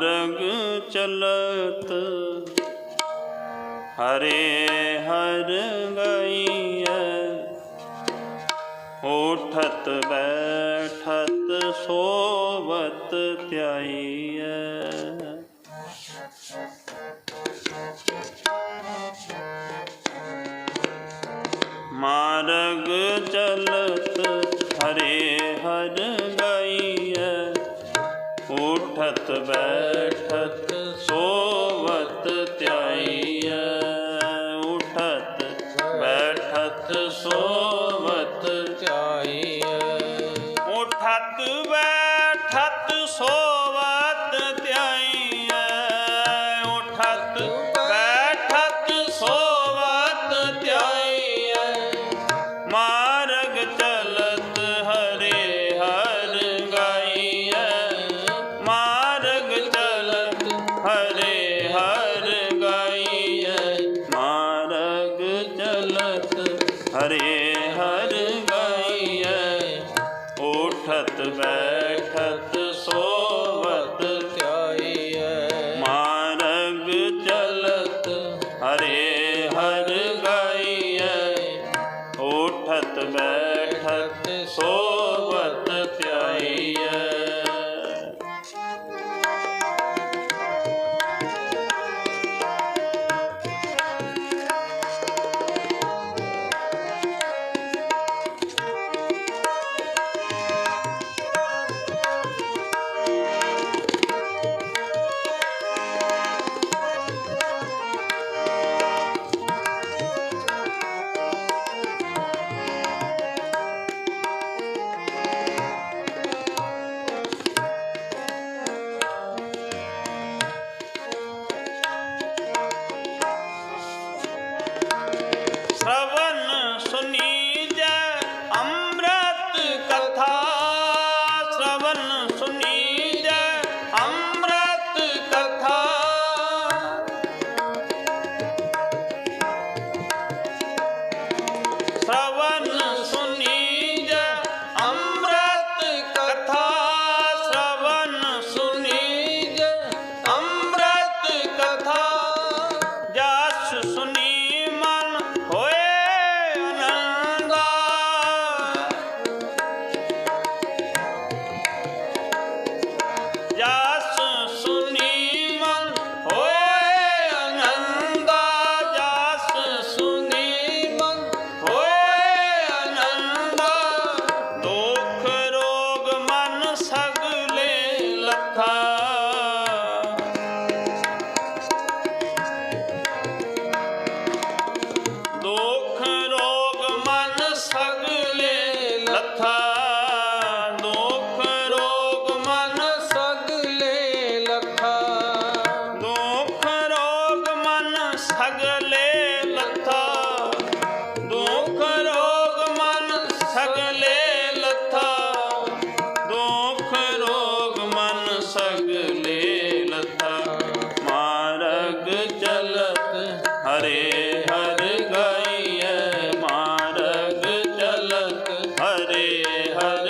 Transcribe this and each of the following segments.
ਮਾਰਗ ਚਲਤ ਹਰੇ ਹਰ ਗਈਐ। ਉਠਤ ਬੈਠਤ ਸੋਵਤ ਧਿਆਈਐ। ਮਾਰਗ ਚਲਤ ਹਰੇ ਹਰ ਬੈਠਤ ਸੋ ਲਖ ਹਰੇ ਹਰ ਗਾਈਐ ਉਠਤ ਬੈ ਸਗਲੇ ਲੱਥਾ ਰੋਗ ਮਨ ਸਗਲੇ ਲੱਥਾ, ਦੁਖ ਰੋਗ ਮਨ ਸਗਲੇ ਲੱਥਾ। ਮਾਰਗ ਚਲਤ ਹਰੇ ਹਰ ਗਈਐ, ਮਾਰਗ ਚਲਤ ਹਰੇ ਹਰ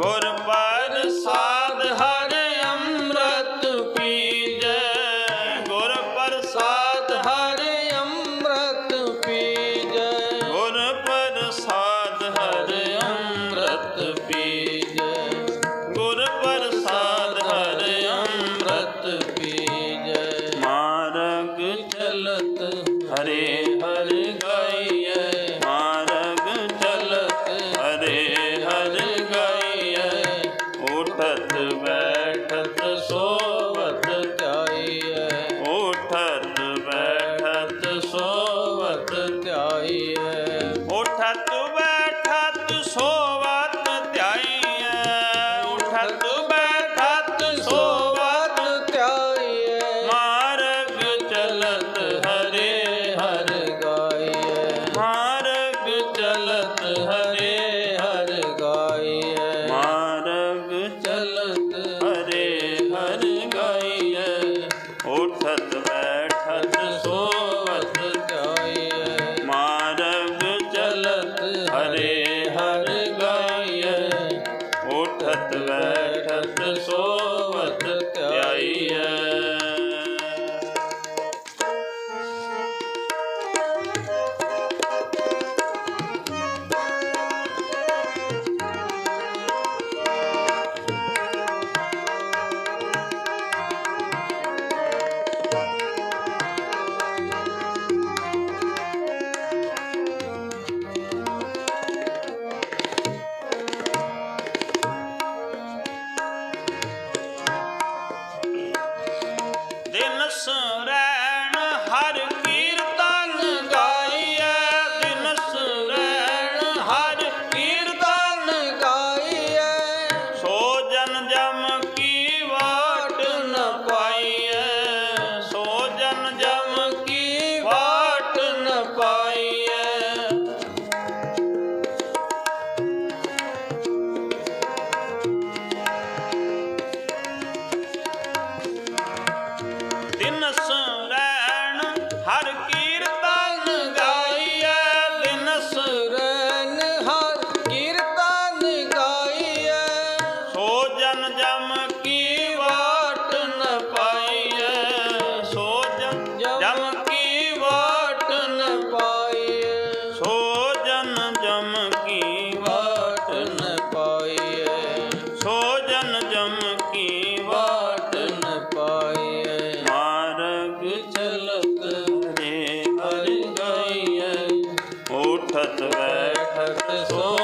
ਗੁਰ ਪ੍ਰਸਾਦ ਹਰ ਅੰਮ੍ਰਿਤ ਪੀਜੈ। ਗੁਰ ਪ੍ਰਸਾਦ ਹਰ ਅੰਮ੍ਰਿਤ ਪੀਜੈ। ਗੁਰ ਪ੍ਰਸਾਦ ਹਰ ਅੰਮ੍ਰਿਤ ਪੀਜੈ। ਗੁਰ ਪ੍ਰਸਾਦ ਹਰ ਅੰਮ੍ਰਿਤ ਪੀਜੈ। ਮਾਰਗ ਚਲਤ ਹਰੇ ਸੋਵਤ ਧਿਆਈਐ। ਉਠਤ ਬੈਠਤ ਸੋਵਤ ਧਿਆਈਐ। ਮਾਰਗ ਚਲਤ ਹਰੇ ਹਰ ਗਾਈਐ। ਮਾਰਗ ਚਲਤ ਹਰੇ ਹਰ ਗਾਈਐ। ਮਾਰਗ ਚਲਤ ਹਰੇ ਹਰ ਗਾਈਐ। ਉਠਤ ਸਤਿ ਵੈ ਠਤ ਸੋ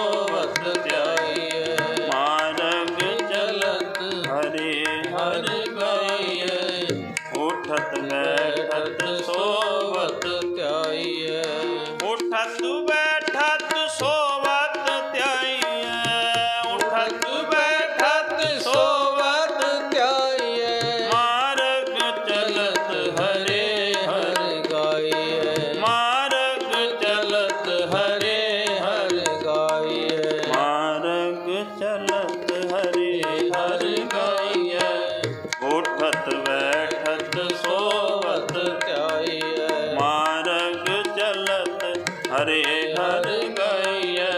ਹਰੇ ਹਰ ਗਾਈਐ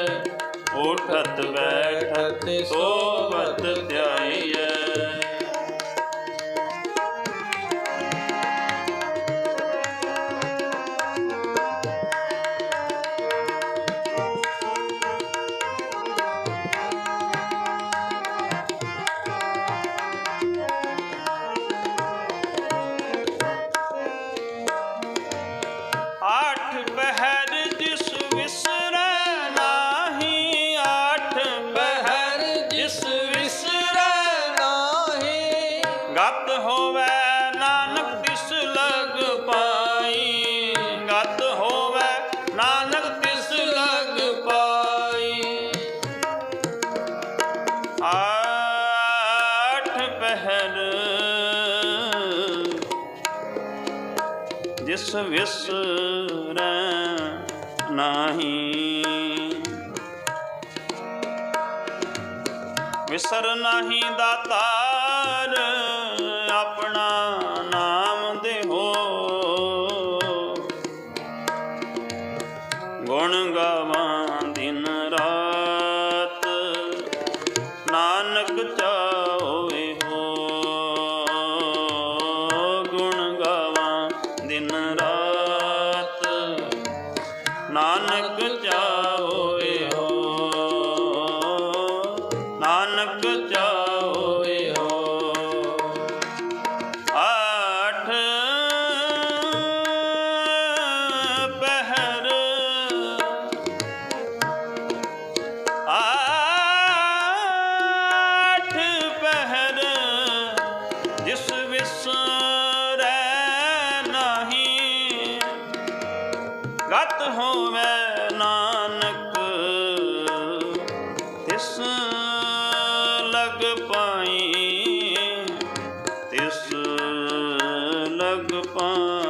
ਉਠਤ ਬੈਠਤ ਸੋਵਤ ਧਿਆਈਐ। ਤਿਸ ਵਿਸਰੈ ਨਾਹੀ। ਵਿਸਰ ਨਹੀਂ ਦਾਤਾ। ਦਿਨ ਰਾਤ। ਨਾਨਕ ਪਾਈ ਤਿਸ ਲਗ ਪਾਈ